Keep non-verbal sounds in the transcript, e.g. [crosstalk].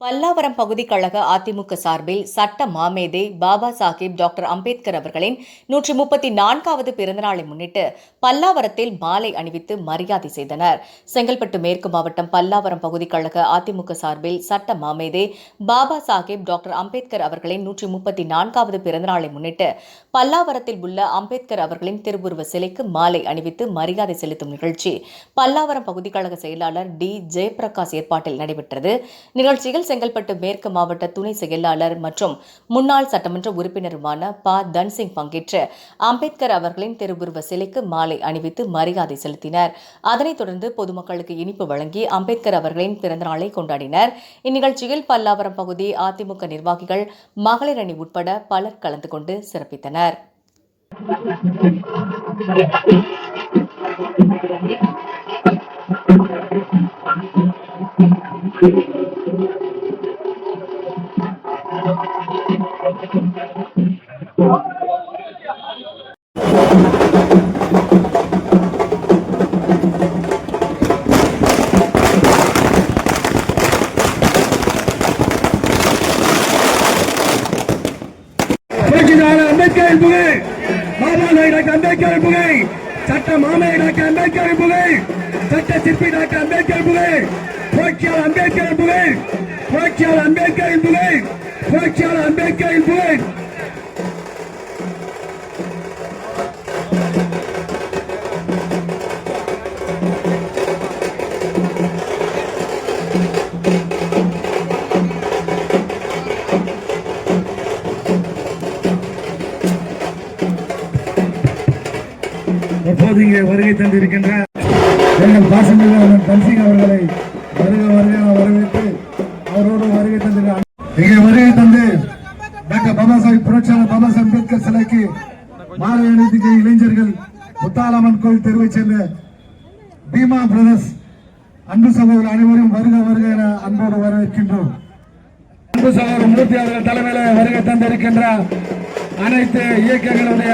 பல்லாவரம் பகுதி கழக அதிமுக சார்பில் சட்ட மாமேதை பாபா சாஹிப் டாக்டர் அம்பேத்கர் அவர்களின் நூற்றி முப்பத்தி நான்காவது பிறந்தநாளை முன்னிட்டு பல்லாவரத்தில் மாலை அணிவித்து மரியாதை செய்தனர். செங்கல்பட்டு மேற்கு மாவட்டம் பல்லாவரம் பகுதி கழக அதிமுக சார்பில் சட்ட மாமேதை பாபா சாஹிப் டாக்டர் அம்பேத்கர் அவர்களின் நூற்றி முப்பத்தி நான்காவது பிறந்தநாளை முன்னிட்டு பல்லாவரத்தில் உள்ள அம்பேத்கர் அவர்களின் திருவுருவ சிலைக்கு மாலை அணிவித்து மரியாதை செலுத்தும் நிகழ்ச்சி பல்லாவரம் பகுதி கழக செயலாளர் டி. ஜெயபிரகாஷ் ஏற்பாட்டில் நடைபெற்றது. நிகழ்ச்சியில் செங்கல்பட்டு மேற்கு மாவட்ட துணை செயலாளர் மற்றும் முன்னாள் சட்டமன்ற உறுப்பினருமான ப. தன்சிங் பங்கேற்று அம்பேத்கர் அவர்களின் திருவுருவ சிலைக்கு மாலை அணிவித்து மரியாதை செலுத்தினர். அதனைத் தொடர்ந்து பொதுமக்களுக்கு இனிப்பு வழங்கி அம்பேத்கர் அவர்களின் பிறந்தநாளை கொண்டாடினர். இந்நிகழ்ச்சியில் பல்லாவரம் பகுதி அதிமுக நிர்வாகிகள் மகளிர் அணி உட்பட பலர் கலந்து கொண்டு சிறப்பித்தனர். புரட்சிதார [laughs] அம்பேத்கரின் புகை பாபா சாஹிப் டாக்டர் புகை சட்ட மாமே டாக்டர் புகை சட்ட சிற்பி அம்பேத்கர் புகை புரட்சியாளர் அம்பேத்கர் புகை புரட்சியாளர் அம்பேத்கர் புகை make a புகை தற்போது இங்கே வருகை தந்திருக்கின்ற எங்கள் பாசமிகு தன்சிங் அவர்களை வருக வருக வரவேற்று அவரோடு வருகை தந்திருக்கிறார் இங்கே வருகை தந்து புரட்சியாளர் பாபா சாஹிப் அம்பேத்கர் சிலைக்கு மாலை அணிவித்த இளைஞர்கள் முத்தாலம்மன் கோவில் தெருவைச் சேர்ந்த பீமா பிரதர்ஸ் அன்பு சகோதரர் அனைவரும் வருக வருக என அன்போடு வரவேற்கின்றோம். அன்பு சகோதரர் மூர்த்தி அவர்கள் தலைமையில வருகை தந்திருக்கின்ற அனைத்து இயக்கங்களுடைய